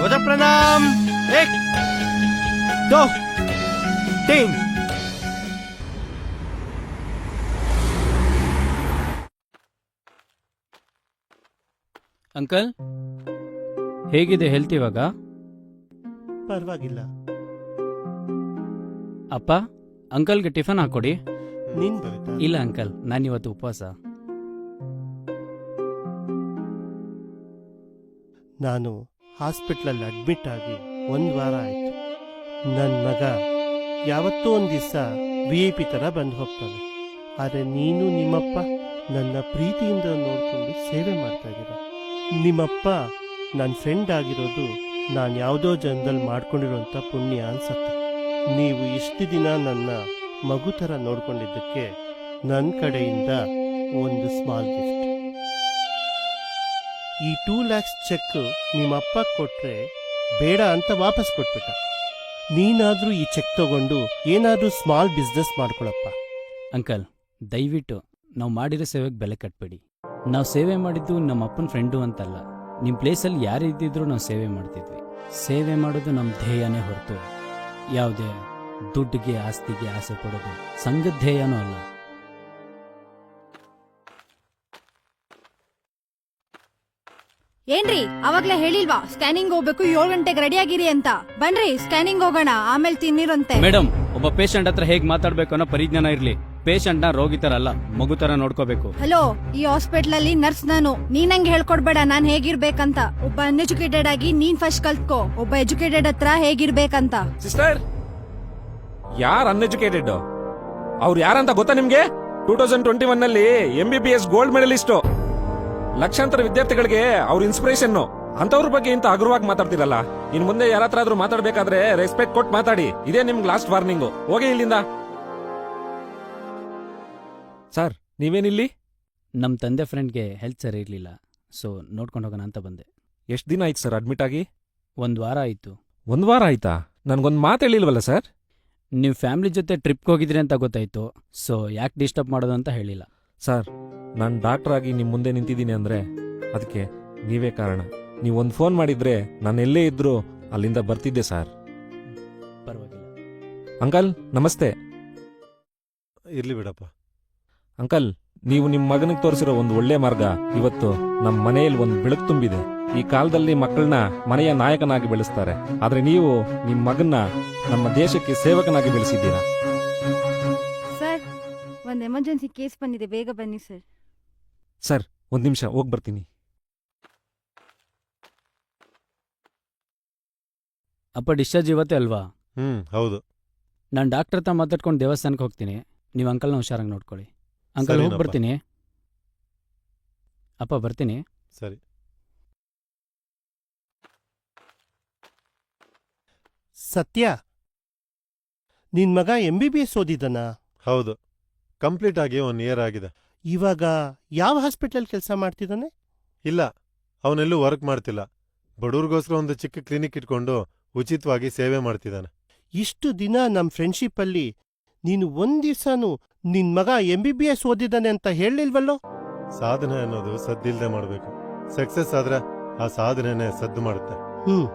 ಧ್ವಜ ಪ್ರಣಾಮ್ ಏಕ್ ದೋ ತೀನ್ ಅಂಕಲ್ ಹೇಗಿದೆ ಹೆಲ್ತ್ ಇವಾಗ? ಪರವಾಗಿಲ್ಲ. ಅಪ್ಪ ಅಂಕಲ್ಗೆ ಟಿಫನ್ ಹಾಕೊಡಿ. ನೀನ್? ಬರುತ್ತಾ ಇಲ್ಲ ಅಂಕಲ್ ನಾನಿವತ್ತು ಉಪವಾಸ. ನಾನು ಹಾಸ್ಪಿಟ್ಲಲ್ಲಿ ಅಡ್ಮಿಟ್ ಆಗಿ ಒಂದು ವಾರ ಆಯಿತು. ನನ್ನ ಮಗ ಯಾವತ್ತೋ ಒಂದು ದಿವಸ ವಿ ಐ ಪಿ ಥರ ಬಂದು ಹೋಗ್ತಾನೆ. ಆದರೆ ನೀನು ನಿಮ್ಮಪ್ಪ ನನ್ನ ಪ್ರೀತಿಯಿಂದ ನೋಡಿಕೊಂಡು ಸೇವೆ ಮಾಡ್ತಾ ಇದ್ದೀರ? ನಿಮ್ಮಪ್ಪ ನನ್ನ ಫ್ರೆಂಡ್ ಆಗಿರೋದು ನಾನು ಯಾವುದೋ ಜನದಲ್ಲಿ ಮಾಡ್ಕೊಂಡಿರೋಂಥ ಪುಣ್ಯ ಅನ್ಸತ್ತೆ. ನೀವು ಇಷ್ಟು ದಿನ ನನ್ನ ಮಗು ಥರ ನೋಡ್ಕೊಂಡಿದ್ದಕ್ಕೆ ನನ್ನ ಕಡೆಯಿಂದ ಒಂದು ಸ್ಮಾಲ್ ಗಿಫ್ಟ್ ಈ ಟೂ ಲ್ಯಾಕ್ಸ್ ಚೆಕ್ ನಿಮ್ಮಪ್ಪ ಕೊಟ್ರೆ ಬೇಡ ಅಂತ ವಾಪಸ್ ಕೊಟ್ಬಿಟ್ಟ. ನೀನಾದ್ರೂ ಈ ಚೆಕ್ ತಗೊಂಡು ಏನಾದ್ರೂ ಸ್ಮಾಲ್ ಬಿಸ್ನೆಸ್ ಮಾಡ್ಕೊಳಪ್ಪ. ಅಂಕಲ್, ದಯವಿಟ್ಟು ನಾವು ಮಾಡಿರೋ ಸೇವೆಗೆ ಬೆಲೆ ಕಟ್ಬೇಡಿ. ನಾವು ಸೇವೆ ಮಾಡಿದ್ದು ನಮ್ಮ ಅಪ್ಪನ ಫ್ರೆಂಡು ಅಂತಲ್ಲ ನಿಮ್ಮ ಪ್ಲೇಸಲ್ಲಿ ಯಾರು ಇದ್ದಿದ್ರು ನಾವು ಸೇವೆ ಮಾಡ್ತಿದ್ವಿ. ಸೇವೆ ಮಾಡೋದು ನಮ್ಮ ಧ್ಯೇಯನೇ ಹೊರತು. ಯಾವುದೇ ದುಡ್ಡಿಗೆ, ಆಸ್ತಿಗೆ ಆಸೆ ಪಡೋದು ಸಂಘ ಧ್ಯೇಯನೂ ಅಲ್ಲ. ಏನ್ರಿ ಅವಾಗ್ಲೇ ಹೇಳಿಲ್ವಾ ಸ್ಕ್ಯಾನಿಂಗ್ ಹೋಗ್ಬೇಕು ಏಳು ಗಂಟೆಗೆ ರೆಡಿ ಆಗಿರಿ ಅಂತ. ಬನ್ರಿ ಸ್ಕ್ಯಾನಿಂಗ್ ಹೋಗೋಣ ಆಮೇಲೆ ತಿನ್ನಿರಂತೆ. ಮೇಡಮ್ ಒಬ್ಬ ಪೇಷಂಟ್ ಹತ್ರ ಹೇಗ್ ಮಾತಾಡ್ಬೇಕು ಅನ್ನೋ ಪರಿಜ್ಞಾನ ಇರ್ಲಿ. ಪೇಷಂಟ್ನ ರೋಗಿ ತರ ಅಲ್ಲ ಮಗು ತರ ನೋಡ್ಕೋಬೇಕು. ಹಲೋ ಈ ಹಾಸ್ಪಿಟಲ್ ಅಲ್ಲಿ ನರ್ಸ್ ನಾನು. ನೀನ್ ಹಂಗೆ ಹೇಳ್ಕೊಡ್ಬೇಡ ನಾನ್ ಹೇಗಿರ್ಬೇಕಂತ. ಒಬ್ಬ ಅನ್ಎಜುಕೇಟೆಡ್ ಆಗಿ ನೀನ್ ಫಸ್ಟ್ ಕಲ್ತ್ಕೋ. ಒಬ್ಬ ಎಜುಕೇಟೆಡ್ ಹತ್ರ ಹೇಗಿರ್ಬೇಕಂತ. ಸಿಸ್ಟರ್ ಯಾರ್ ಅನ್ಎಜುಕೇಟೆಡ್ ಅವ್ರು ಯಾರಂತ ಗೊತ್ತಾ ನಿಮ್ಗೆ? ಟೂ ತೌಸಂಡ್ ಟ್ವೆಂಟಿ ಒನ್ನಲ್ಲಿ M B B S gold medallist ಲಕ್ಷಾಂತರ ವಿದ್ಯಾರ್ಥಿಗಳಿಗೆ ಅವ್ರ ಇನ್ಸ್ಪಿರೇಷನ್ ಅಂತವ್ರ ಬಗ್ಗೆ ಇಂತ ಹಗುರವಾಗಿ ಮಾತಾಡ್ತಿರಲ್ಲ? ಇನ್ ಮುಂದೆ ಯಾರತ್ರಾದ್ರೂ ಆದ್ರೂ ಮಾತಾಡ್ಬೇಕಾದ್ರೆ ರೆಸ್ಪೆಕ್ಟ್ ಕೊಟ್ಟು ಮಾತಾಡಿ. ಇದೇ ನಿಮ್ಗೆ ಲಾಸ್ಟ್ ವಾರ್ನಿಂಗು ಹೋಗಿ ಇಲ್ಲಿಂದ. ಸರ್ ನೀವೇನಿಲ್ಲಿ ನಮ್ಮ ತಂದೆ ಫ್ರೆಂಡ್ಗೆ ಹೆಲ್ತ್ ಸರಿ ಇರಲಿಲ್ಲ. ಸೊ ನೋಡ್ಕೊಂಡು ಹೋಗೋಣ ಅಂತ ಬಂದೆ. ಎಷ್ಟು ದಿನ ಆಯ್ತು ಸರ್ ಅಡ್ಮಿಟ್ ಆಗಿ? ಒಂದು ವಾರ ಆಯಿತು. ಒಂದ್ ವಾರ ಆಯ್ತಾ? ನನ್ಗೊಂದ್ ಮಾತು ಹೇಳಿಲ್ವಲ್ಲ ಸರ್? ನೀವು ಫ್ಯಾಮಿಲಿ ಜೊತೆ ಟ್ರಿಪ್ಗೆ ಹೋಗಿದ್ರಿ ಅಂತ ಗೊತ್ತಾಯ್ತು. ಸೊ ಯಾಕೆ ಡಿಸ್ಟರ್ಬ್ ಮಾಡೋದು ಅಂತ ಹೇಳಿಲ್ಲ. ಸರ್ ನಾನು ಡಾಕ್ಟರ್ ಆಗಿ ನಿಮ್ಮ ಮುಂದೆ ನಿಂತಿದ್ದೀನಿ ಅಂದರೆ ಅದಕ್ಕೆ ನೀವೇ ಕಾರಣ. ನೀವು ಒಂದು ಫೋನ್ ಮಾಡಿದರೆ ನಾನು ಎಲ್ಲೇ ಇದ್ದರೂ ಅಲ್ಲಿಂದ ಬರ್ತಿದ್ದೆ ಸರ್. ಪರವಾಗಿಲ್ಲ. ಅಂಕಲ್ ನಮಸ್ತೆ. ಇರ್ಲಿ ಬಿಡಪ್ಪ. ಅಂಕಲ್ ನೀವು ನಿಮ್ಮ ಮಗನಿಗೆ ತೋರಿಸಿರೋ ಒಂದು ಒಳ್ಳೆ ಮಾರ್ಗ ಇವತ್ತು ನಮ್ಮ ಮನೆಯಲ್ಲಿ ಒಂದು ಬೆಳಕು ತುಂಬಿದೆ. ಈ ಕಾಲದಲ್ಲಿ ಮಕ್ಕಳನ್ನ ಮನೆಯ ನಾಯಕನಾಗಿ ಬೆಳೆಸ್ತಾರೆ. ಆದರೆ ನೀವು ನಿಮ್ಮ ಮಗನ್ನ ನಮ್ಮ ದೇಶಕ್ಕೆ ಸೇವಕನಾಗಿ ಬೆಳೆಸಿದ್ದೀರಾ? ಒಂದ್ ಎಮರ್ಜೆನ್ಸಿ ಕೇಸ್ ಬಂದಿದೆ. ಬೇಗ ಬನ್ನಿ ಸರ್ ಸರ್ ಒಂದು ನಿಮಿಷ ಹೋಗಿ ಬರ್ತೀನಿ. ಅಪ್ಪ ಡಿಸ್ಚಾರ್ಜ್ ಇವತ್ತೇ ಅಲ್ವಾ? ಹ್ಮ್ ಹೌದು. ನಾನು ಡಾಕ್ಟರ್ ಹತ್ರ ಮಾತಾಡ್ಕೊಂಡು ದೇವಸ್ಥಾನಕ್ಕೆ ಹೋಗ್ತೀನಿ. ನೀವು ಅಂಕಲ್ನ ಹುಷಾರಾಗಿ ನೋಡ್ಕೊಳ್ಳಿ. ಅಂಕಲ್ ಹೋಗಿ ಸರಿನಪ್ಪ. ಬರ್ತೀನಿ. ಅಪ್ಪ ಬರ್ತೀನಿ. ಸರಿ. ಸತ್ಯ ನಿನ್ ಮಗ ಎಂ ಬಿ ಬಿ ಎಸ್ ಓದಿದನ ಹೌದು. ಕಂಪ್ಲೀಟ್ ಆಗಿ ಒನ್ ಇಯರ್ ಆಗಿದೆ. ಇವಾಗ ಯಾವ ಹಾಸ್ಪಿಟಲ್ ಕೆಲಸ ಮಾಡ್ತಿದ್ದಾನೆ? ಇಲ್ಲ ಅವನೆಲ್ಲೂ ವರ್ಕ್ ಮಾಡ್ತಿಲ್ಲ. ಬಡವ್ರಿಗೋಸ್ಕರ ಒಂದು ಚಿಕ್ಕ ಕ್ಲಿನಿಕ್ ಇಟ್ಕೊಂಡು ಉಚಿತವಾಗಿ ಸೇವೆ ಮಾಡ್ತಿದ್ದಾನೆ. ಇಷ್ಟು ದಿನ ನಮ್ ಫ್ರೆಂಡ್ಶಿಪ್ ಅಲ್ಲಿ ನೀನು ಒಂದ್ ದಿವ್ಸನೂ ನಿನ್ ಮಗ ಎಂ ಬಿ ಬಿ ಎಸ್ ಓದಿದ್ದಾನೆ ಅಂತ ಹೇಳಿಲ್ವಲ್ಲೋ ಸಾಧನೆ ಅನ್ನೋದು ಸದ್ದಿಲ್ದೆ ಮಾಡ್ಬೇಕು. ಸಕ್ಸಸ್ ಆದ್ರೆ ಆ ಸಾಧನೆನೇ ಸದ್ದು ಮಾಡುತ್ತೆ. ಹ್ಮ್.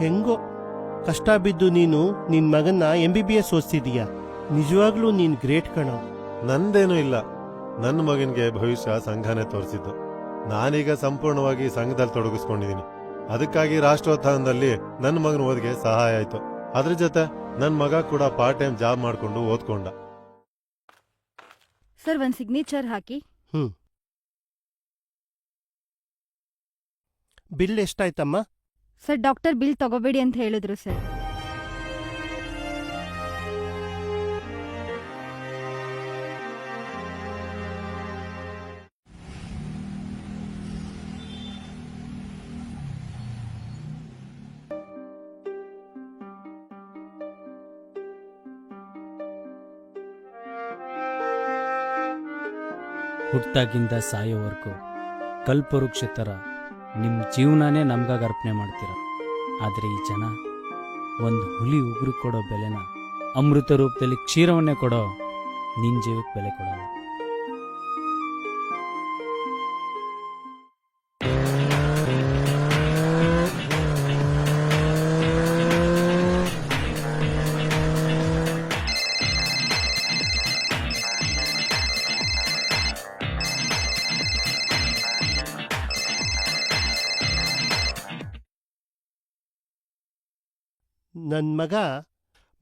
ಹೆಂಗೋ ಕಷ್ಟ ಬಿದ್ದು ನೀನು ನಿನ್ ಮಗನ್ನ ಎಂ ಬಿ ಬಿ ಎಸ್ ಓದಿಸಿದೀಯ. ನಿಜವಾಗ್ಲೂ ನೀನ್ ಗ್ರೇಟ್ ಕಣೋ. ನಂದೇನೂ ಇಲ್ಲ. ನನ್ನ ಮಗನಿಗೆ ಭವಿಷ್ಯ ಸಂಘನೇ ತೋರಿಸಿದ್ದು. ನಾನೀಗ ಸಂಪೂರ್ಣವಾಗಿ ಸಂಘದಲ್ಲಿ ತೊಡಗಿಸ್ಕೊಂಡಿದ್ದೀನಿ ಅದಕ್ಕಾಗಿ ರಾಷ್ಟ್ರೋತ್ಥಾನದಲ್ಲಿ ನನ್ನ ಮಗನ ಓದಿಗೆ ಸಹಾಯ ಆಯ್ತು. ಅದ್ರ ಜೊತೆ ನನ್ನ ಮಗ ಕೂಡ ಪಾರ್ಟ್ ಟೈಮ್ ಜಾಬ್ ಮಾಡ್ಕೊಂಡು ಓದ್ಕೊಂಡ. ಸರ್ ಒಂದ್ ಸಿಗ್ನೇಚರ್ ಹಾಕಿ. ಬಿಲ್ ಎಷ್ಟಾಯ್ತಮ್ಮ? ಸರ್ ಡಾಕ್ಟರ್ ಬಿಲ್ ತಗೋಬೇಡಿ ಅಂತ ಹೇಳಿದ್ರು ಸರ್. ಹುಟ್ಟಾಗಿಂದ ಸಾಯೋವರೆಗೂ ಕಲ್ಪವೃಕ್ಷ ಥರ ನಿಮ್ಮ ಜೀವನನೇ ನಮ್ಗಾಗಿ ಅರ್ಪಣೆ ಮಾಡ್ತೀರ. ಆದರೆ ಈ ಜನ ಒಂದು ಹುಲಿ ಉಗುರು ಕೊಡೋ ಬೆಲೆನ ಅಮೃತ ರೂಪದಲ್ಲಿ ಕ್ಷೀರವನ್ನೇ ಕೊಡೋ ನಿನ್ನ ಜೀವಕ್ಕೆ ಬೆಲೆ ಕೊಡಲ್ಲ. ನನ್ ಮಗ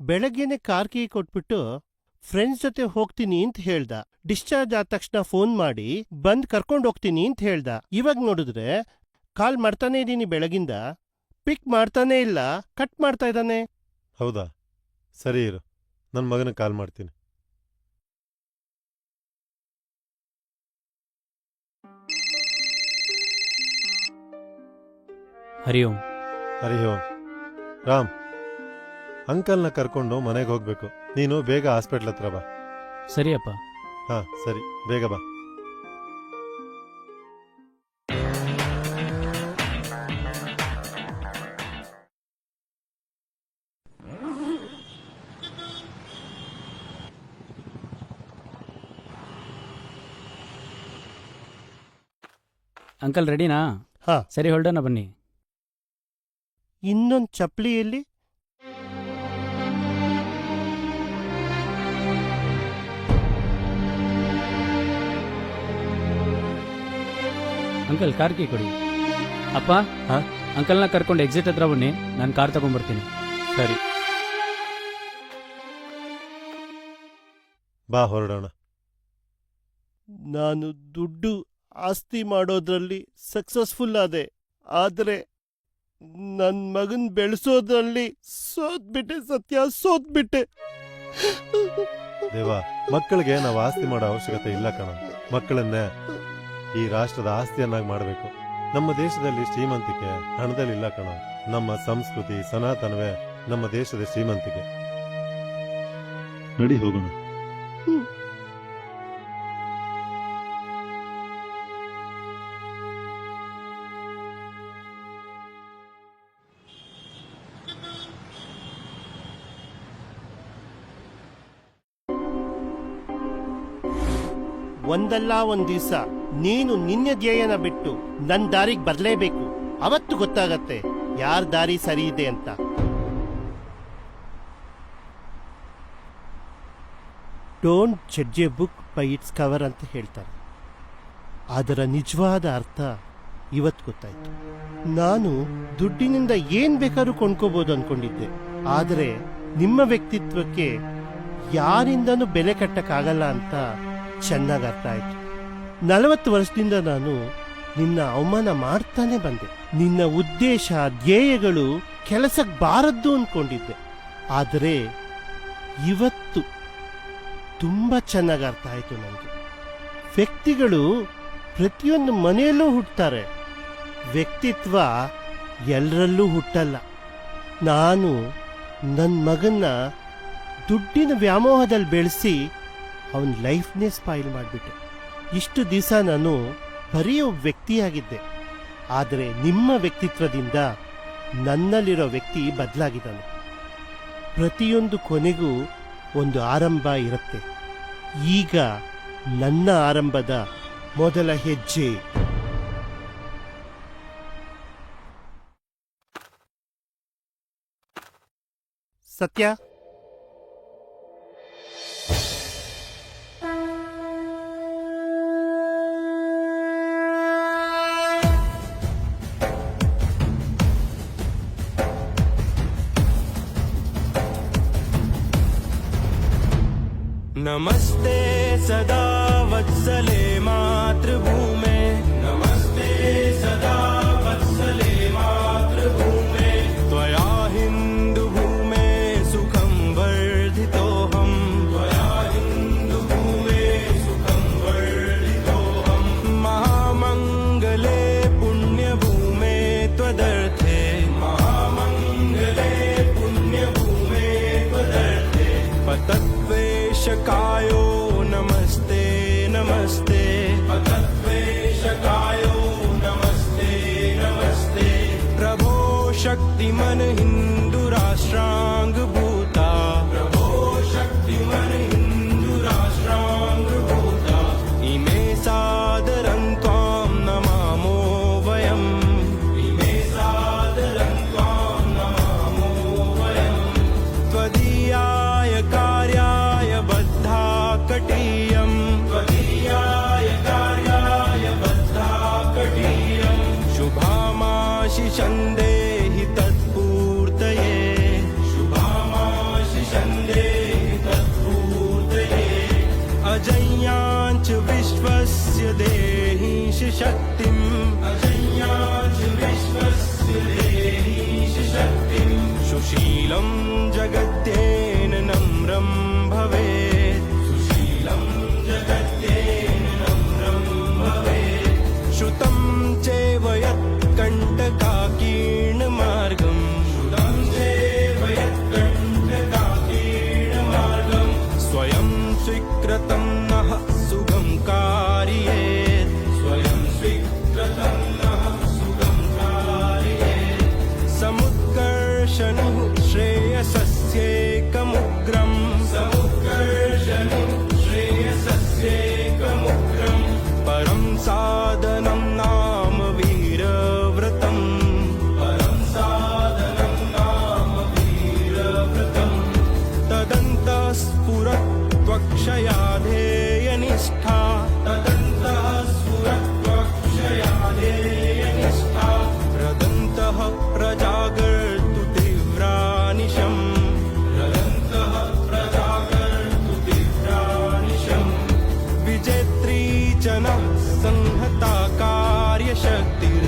ಬೆಳಗ್ಗೆನೆ ಕಾರ್ ಕೀ ಕೊಟ್ಬಿಟ್ಟು ಫ್ರೆಂಡ್ಸ್ ಜೊತೆ ಹೋಗ್ತೀನಿ ಅಂತ ಹೇಳ್ದ. ಡಿಸ್ಚಾರ್ಜ್ ಆದ ತಕ್ಷಣ ಫೋನ್ ಮಾಡಿ ಬಂದ್ ಕರ್ಕೊಂಡ್ ಹೋಗ್ತೀನಿ ಅಂತ ಹೇಳ್ದ. ಇವಾಗ ನೋಡಿದ್ರೆ ಕಾಲ್ ಮಾಡ್ತಾನೆ ಇದೀನಿ ಬೆಳಗಿಂದ. ಪಿಕ್ ಮಾಡ್ತಾನೆ ಇಲ್ಲ ಕಟ್ ಮಾಡ್ತಾ ಇದ್ದಾನೆ. ಹೌದಾ? ಸರಿ ಇರು ನನ್ನ ಮಗನ ಕಾಲ್ ಮಾಡ್ತೀನಿ. ಹರಿ ಓಂ. ಹರಿ ಓಂ. ರಾಮ್. ಅಂಕಲ್ನ ಕರ್ಕೊಂಡು ಮನೆಗೆ ಹೋಗ್ಬೇಕು. ನೀನು ಬೇಗ ಹಾಸ್ಪಿಟ್ಲ್ ಹತ್ರ ಬಾ. ಸರಿಯಪ್ಪ ಹಾ ಸರಿ. ಬೇಗ ಬಾ. ಅಂಕಲ್ ರೆಡಿನಾ? ಹಾ. ಸರಿ ಹೊಲ್ಡೋಣ ಬನ್ನಿ. ಇನ್ನೊಂದ್ ಚಪ್ಲಿಯಲ್ಲಿ ಅಂಕಲ್ ಕಾರ್ ಕೀ ಕೊಡಿ. ಅಪ್ಪ ಹಾ? ಅಂಕಲ್ನ ಕರ್ಕೊಂಡು ಎಕ್ಸಿಟ್ ಹತ್ರ ಬನ್ನಿ. ನಾನು ಕಾರ್ ತಗೊಂಡ್ಬರ್ತೀನಿ. ಸರಿ. ಬಾ ಹೊರಡೋಣ. ನಾನು ದುಡ್ಡು ಆಸ್ತಿ ಮಾಡೋದ್ರಲ್ಲಿ ಸಕ್ಸಸ್ಫುಲ್ ಆದೆ. ಆದರೆ ನನ್ನ ಮಗನ್ ಬೆಳೆಸೋದ್ರಲ್ಲಿ ಸೋತ್ಬಿಟ್ಟೆ ಸತ್ಯ ಸೋತ್ಬಿಟ್ಟೆ. ದೇವಾ ಮಕ್ಕಳಿಗೆ ನಾವು ಆಸ್ತಿ ಮಾಡೋ ಅವಶ್ಯಕತೆ ಇಲ್ಲ ಕಣ. ಮಕ್ಕಳನ್ನೇ ಈ ರಾಷ್ಟ್ರದ ಆಸ್ತಿಯನ್ನಾಗಿ ಮಾಡಬೇಕು. ನಮ್ಮ ದೇಶದಲ್ಲಿ ಶ್ರೀಮಂತಿಕೆ ಹಣದಲ್ಲಿ ಇಲ್ಲ ಕಣ. ನಮ್ಮ ಸಂಸ್ಕೃತಿ ಸನಾತನವೇ ನಮ್ಮ ದೇಶದ ಶ್ರೀಮಂತಿಕೆ. ನಡಿ ಹೋಗೋಣ. ಒಂದಲ್ಲ ಒಂದ್ ದಿವ್ಸ. ನೀನು ನಿನ್ನ ಧ್ಯೇಯನ ಬಿಟ್ಟು ನನ್ನ ದಾರಿಗೆ ಬರಲೇಬೇಕು. ಅವತ್ತು ಗೊತ್ತಾಗತ್ತೆ ಯಾರ ದಾರಿ ಸರಿ ಇದೆ ಅಂತ. Don't judge a book by its cover ಅಂತ ಹೇಳ್ತಾರೆ. ಅದರ ನಿಜವಾದ ಅರ್ಥ ಇವತ್ತು ಗೊತ್ತಾಯ್ತು. ನಾನು ದುಡ್ಡಿನಿಂದ ಏನ್ ಬೇಕಾದ್ರೂ ಕೊಂಡ್ಕೋಬಹುದು ಅನ್ಕೊಂಡಿದ್ದೆ. ಆದರೆ ನಿಮ್ಮ ವ್ಯಕ್ತಿತ್ವಕ್ಕೆ ಯಾರಿಂದನೂ ಬೆಲೆ ಕಟ್ಟಕ್ಕಾಗಲ್ಲ ಅಂತ ಚೆನ್ನಾಗಿ ಅರ್ಥ ಆಯ್ತು. ನಲವತ್ತು ವರ್ಷದಿಂದ ನಾನು ನಿನ್ನ ಅವಮಾನ ಮಾಡ್ತಾನೆ ಬಂದೆ. ನಿನ್ನ ಉದ್ದೇಶ, ಧ್ಯೇಯಗಳು ಕೆಲಸಕ್ಕೆ ಬಾರದ್ದು ಅಂದ್ಕೊಂಡಿದ್ದೆ ಆದರೆ ಇವತ್ತು ತುಂಬ ಚೆನ್ನಾಗಿ ಅರ್ಥ ಆಯಿತು ನನಗೆ ವ್ಯಕ್ತಿಗಳು ಪ್ರತಿಯೊಂದು ಮನೆಯಲ್ಲೂ ಹುಟ್ಟುತ್ತಾರೆ ವ್ಯಕ್ತಿತ್ವ ಎಲ್ಲರಲ್ಲೂ ಹುಟ್ಟಲ್ಲ. ನಾನು ನನ್ನ ಮಗನ್ನ ದುಡ್ಡಿನ ವ್ಯಾಮೋಹದಲ್ಲಿ ಬೆಳೆಸಿ ಅವನ ಲೈಫ್ನೇ ಸ್ಪಾಯಿಲ್ ಮಾಡಿಬಿಟ್ಟೆ. ಇಷ್ಟು ದಿವಸ ನಾನು ಬರೀ ವ್ಯಕ್ತಿಯಾಗಿದ್ದೆ. ಆದರೆ ನಿಮ್ಮ ವ್ಯಕ್ತಿತ್ವದಿಂದ ನನ್ನಲ್ಲಿರೋ ವ್ಯಕ್ತಿ ಬದಲಾಗಿದ್ದಾನೆ. ಪ್ರತಿಯೊಂದು ಕೊನೆಗೂ ಒಂದು ಆರಂಭ ಇರುತ್ತೆ. ಈಗ ನನ್ನ ಆರಂಭದ ಮೊದಲ ಹೆಜ್ಜೆ. ಸತ್ಯ? नमस्ते सदा शक्तिमन हिन्दुराष्ट्राङ्गभूता சக்தி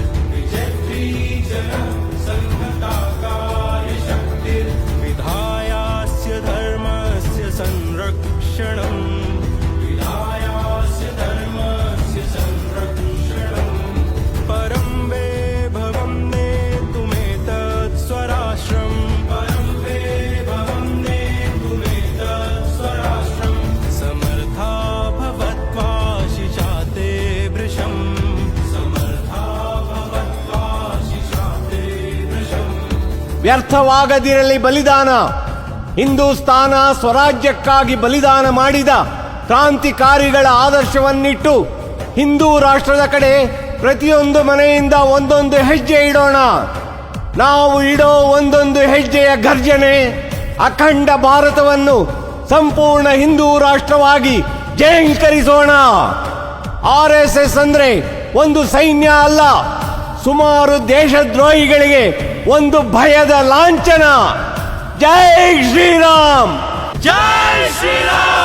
ವ್ಯರ್ಥವಾಗದಿರಲಿ ಬಲಿದಾನ. ಹಿಂದೂಸ್ತಾನ ಸ್ವರಾಜ್ಯಕ್ಕಾಗಿ ಬಲಿದಾನ ಮಾಡಿದ ಕ್ರಾಂತಿಕಾರಿಗಳ ಆದರ್ಶವನ್ನಿಟ್ಟು ಹಿಂದೂ ರಾಷ್ಟ್ರದ ಕಡೆ ಪ್ರತಿಯೊಂದು ಮನೆಯಿಂದ ಒಂದೊಂದು ಹೆಜ್ಜೆ ಇಡೋಣ. ನಾವು ಇಡೋ ಒಂದೊಂದು ಹೆಜ್ಜೆಯ ಗರ್ಜನೆ ಅಖಂಡ ಭಾರತವನ್ನು ಸಂಪೂರ್ಣ ಹಿಂದೂ ರಾಷ್ಟ್ರವಾಗಿ ಜಯಂಕರಿಸೋಣ. ಆರ್ ಎಸ್ ಎಸ್ ಅಂದ್ರೆ ಒಂದು ಸೈನ್ಯ ಅಲ್ಲ. ಸುಮಾರು ದೇಶದ್ರೋಹಿಗಳಿಗೆ ಒಂದು ಭಯದ ಲಾಂಛನ. ಜೈ ಶ್ರೀರಾಮ್. ಜೈ ಶ್ರೀರಾಮ್.